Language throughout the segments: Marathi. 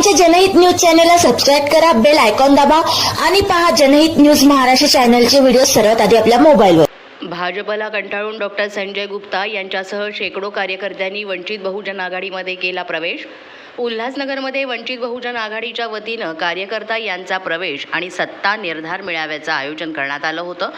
आमच्या जनहित न्यूज चॅनलला सबस्क्राईब करा बेल आयकॉन दाबा आणि पहा जनहित न्यूज महाराष्ट्र चॅनलचे व्हिडिओ सर्वात आधी आपल्या मोबाईलवर भाजपला कंटाळून डॉक्टर संजय गुप्ता यांच्यासह शेकडो कार्यकर्त्यांनी वंचित बहुजन आघाडीमध्ये केला प्रवेश. उल्हासनगरमध्ये वंचित बहुजन आघाडीच्या वतीनं कार्यकर्ता यांचा प्रवेश आणि सत्ता निर्धार मेळाव्याचं आयोजन करण्यात आलं होतं.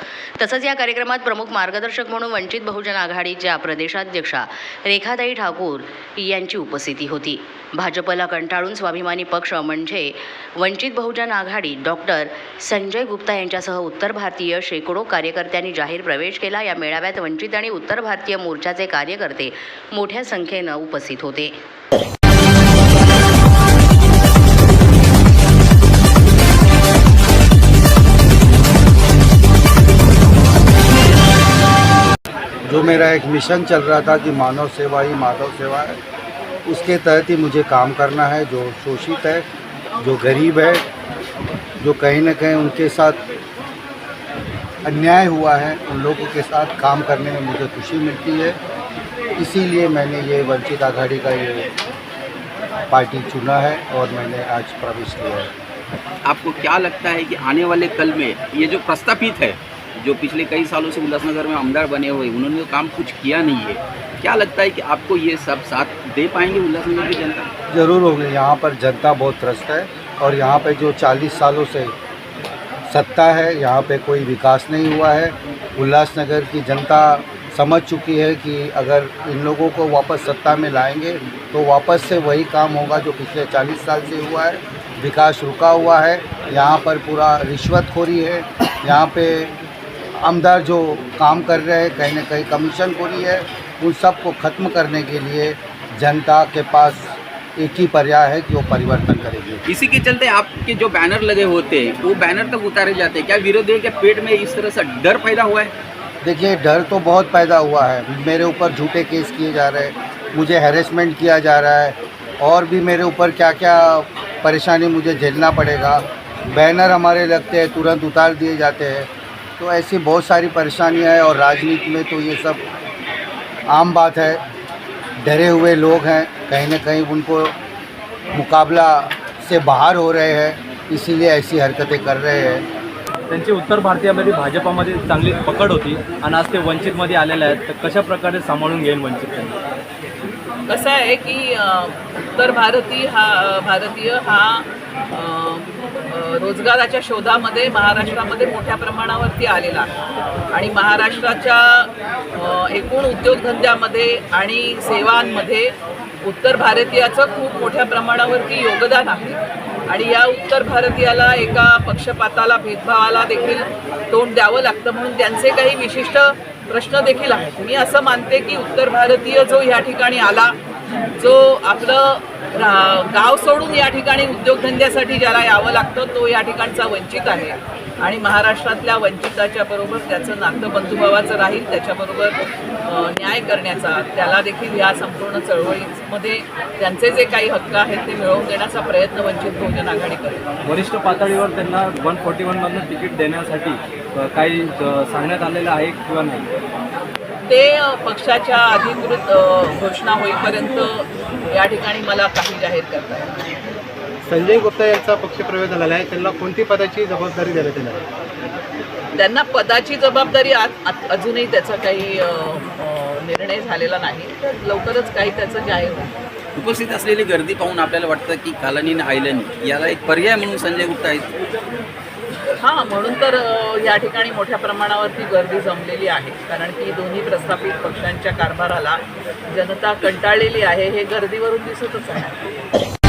तसंच या कार्यक्रमात प्रमुख मार्गदर्शक म्हणून वंचित बहुजन आघाडीच्या प्रदेशाध्यक्षा रेखाताई ठाकूर यांची उपस्थिती होती. भाजपला कंटाळून स्वाभिमानी पक्ष म्हणजे वंचित बहुजन आघाडी डॉक्टर संजय गुप्ता यांच्यासह उत्तर भारतीय शेकडो कार्यकर्त्यांनी जाहीर प्रवेश केला. या मेळाव्यात वंचित आणि उत्तर भारतीय मोर्चाचे कार्यकर्ते मोठ्या संख्येनं उपस्थित होते. जो मेरा एक मिशन चल रहा था कि मानव सेवा ही माधव सेवा है, उसके तहत ही मुझे काम करना है, जो शोषित है, जो गरीब है, जो कहीं ना कहीं उनके साथ अन्याय हुआ है, उन लोगों के साथ काम करने में मुझे खुशी मिलती है। इसीलिए मैंने ये वंचित आघाड़ी का ये पार्टी चुना है और मैंने आज प्रवेश किया है। आपको क्या लगता है कि आने वाले कल में ये जो प्रस्तापित है जो पिछले कई सालों से उल्लासनगर में आमदार बने हुए उन्होंने तो काम कुछ किया नहीं है। क्या लगता है कि आपको ये सब साथ दे पाएँगे उल्लासनगर की जनता? ज़रूर होंगे। यहाँ पर जनता बहुत त्रस्त है और यहाँ पर जो 40 सालों से सत्ता है, यहाँ पे कोई विकास नहीं हुआ है। उल्लासनगर की जनता समझ चुकी है कि अगर इन लोगों को वापस सत्ता में लाएँगे तो वापस से वही काम होगा जो पिछले 40 साल से हुआ है। विकास रुका हुआ है। यहाँ पर पूरा रिश्वतखोरी है। यहाँ पे आमदार जो काम कर रहे हैं कहीं ना कहीं कमीशन खोरी है उन सबको ख़त्म करने के लिए जनता के पास एक ही पर्याय है कि वो परिवर्तन करेगी। इसी के चलते आपके जो बैनर लगे होते हैं वो बैनर तक उतारे जाते हैं। क्या विरोधियों के पेट में इस तरह से डर पैदा हुआ है? देखिए डर तो बहुत पैदा हुआ है। मेरे ऊपर झूठे केस किए जा रहे हैं मुझे हैरेसमेंट किया जा रहा है और भी मेरे ऊपर क्या क्या परेशानी मुझे झेलना पड़ेगा। बैनर हमारे लगते हैं तुरंत उतार दिए जाते हैं। तो ऐसी बहुत सारी परेशानियां हैं और राजनीति में तो ये सब आम बात है। डरे हुए लोग हैं कहीं ना कहीं उनको मुकाबला से बाहर हो रहे हैं इसीलिए ऐसी हरकतें कर रहे हैं। त्यांची उत्तर भारतीयामध्ये भाजपामध्ये चांगली पकड होती आणि आज ते वंचितमध्ये आलेले आहेत. तर कशा प्रकारे सांभाळून घेईल वंचित कसं आहे की उत्तर भारतीय हा भारतीय हा रोजगाराच्या शोधामध्ये महाराष्ट्रामध्ये मोठ्या प्रमाणावरती आलेला आहे. आणि महाराष्ट्राच्या एकूण उद्योगधंद्यामध्ये आणि सेवांमध्ये उत्तर भारतीयाचं खूप मोठ्या प्रमाणावरती योगदान आहे. आणि या उत्तर भारतीयाला एका पक्षपाताला भेदभावाला देखील तोंड द्यावं लागतं. म्हणून त्यांचे काही विशिष्ट प्रश्न देखील आहेत मी असं मानते की उत्तर भारतीय जो या ठिकाणी आला जो आपलं गाव सोडून या ठिकाणी उद्योगधंद्यासाठी ज्याला यावं लागतं तो या ठिकाणचा वंचित आहे. आणि महाराष्ट्रातल्या वंचिताच्या बरोबर त्याचं नातं बंधुभावाचं राहील त्याच्याबरोबर न्याय करण्याचा त्याला देखील या संपूर्ण चळवळीमध्ये त्यांचे जे काही हक्क आहेत ते मिळवून देण्याचा प्रयत्न वंचित बहुजन आघाडी करेल वरिष्ठ पातळीवर त्यांना वन फोर्टी वनमधनं तिकीट देण्यासाठी काही सांगण्यात आलेलं आहे किंवा नाही? ते पक्षाच्या अधिकृत घोषणा होईपर्यंत या ठिकाणी मला काही जाहीर करता येणार नाही. संजय गुप्ता यांचा पक्षप्रवेश झालेला आहे. त्यांना कोणती पदाची जबाबदारी देण्यात येणार? आहे? त्यांना पदाची जबाबदारी आत- अजूनही त्याचा काही निर्णय झालेला नाही. तर लवकरच काही त्याचं जाहीर होईल. उपस्थित असलेली गर्दी पाहून आपल्याला वाटतं की कालनी आणि आयलनी याला एक पर्याय म्हणून संजय गुप्ता आहेत. हां म्हणून तर या ठिकाणी मोठ्या प्रमाणावरती गर्दी जमलेली आहे. कारण की दोन्ही प्रस्थापित पक्षांच्या कारभाराला जनता कंटाळलेली आहे हे गर्दीवरून दिसतच आहे.